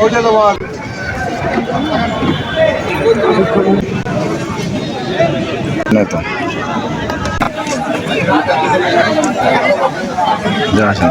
ওইটা তোমার না তো যা আসেন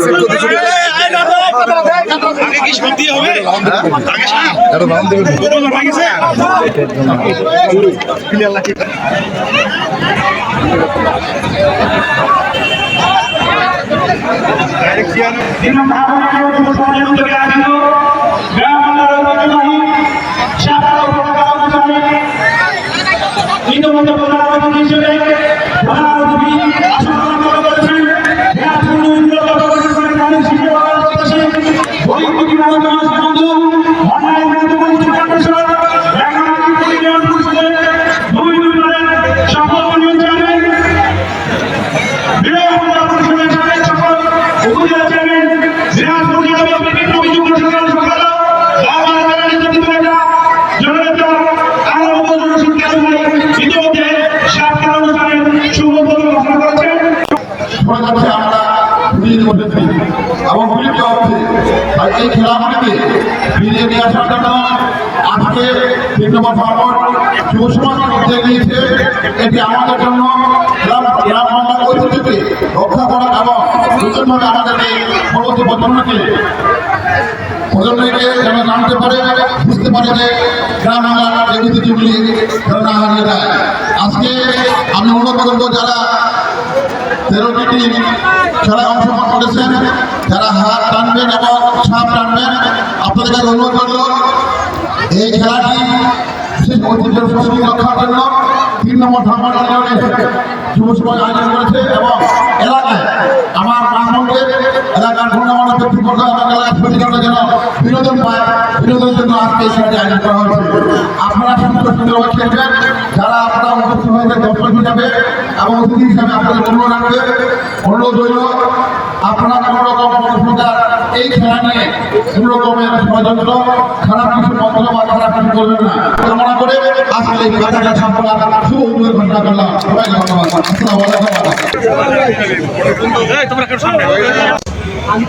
তুমি এটা কি ভাই এটা কালা শোনা বসেছি এবং বিলুপ্ত হচ্ছে তাই এই খেলাগুলিকে ফিরিয়ে নিয়ে আসার জন্য আজকে নম্বর ফার্মট যুব সমাজ নিয়েছে এটি আমাদের জন্য গ্রাম গ্রাম বাংলার ঐতিহ্যকে রক্ষা করা এবং নতুনভাবে আমাদের এই পরবর্তী প্রজন্মকে প্রজন্মকে যেন জানতে পারে, বুঝতে পারে যে গ্রাম বাংলার এই ঐতিহ্যগুলি যেন না হারিয়ে যায়। আজকে আমি অনুরোধ করব যারা তেরোটি টিম খেলায় অংশগ্রহণ করেছেন। যারা হাত টানবেন এবং ছাপ টানবেন, আপনাদের কাছে অনুরোধ করল এই খেলাটি বিশেষ ঐতিহ্য সংস্কৃতি রক্ষার জন্য তিন নম্বর আন্দোলনে যুব সমাজ আয়োজন করেছে এবং এলাকায় আমার ব্রাহ্মণকে এলাকার গণ্যমান্য ব্যক্তিবর্গ এবং এলাকার প্রতিকারটা যেন বিনোদন পায়। বিনোদনের জন্য আজকে এই খেলাটি আয়োজন করা হয়েছে। আপনারা সুন্দর সুন্দরভাবে খেলবেন যারা আপনারা উপস্থিত হয়েছে দর্শক হিসাবে এবং অতিথি হিসাবে আপনাদের অনুরোধ রাখবে অনুরোধ রইল আপনারা কোনো রকম কোনো এই খেলা নিয়ে কোনো রকমের ষড়যন্ত্র খারাপ কিছু মন্ত্র বা খারাপ কিছু করবেন না। কামনা করে আজকে এই কথাটা সম্পূর্ণ শুভ ঘোষণা করলাম। সবাইকে ধন্যবাদ। আসসালামু আলাইকুম। আমি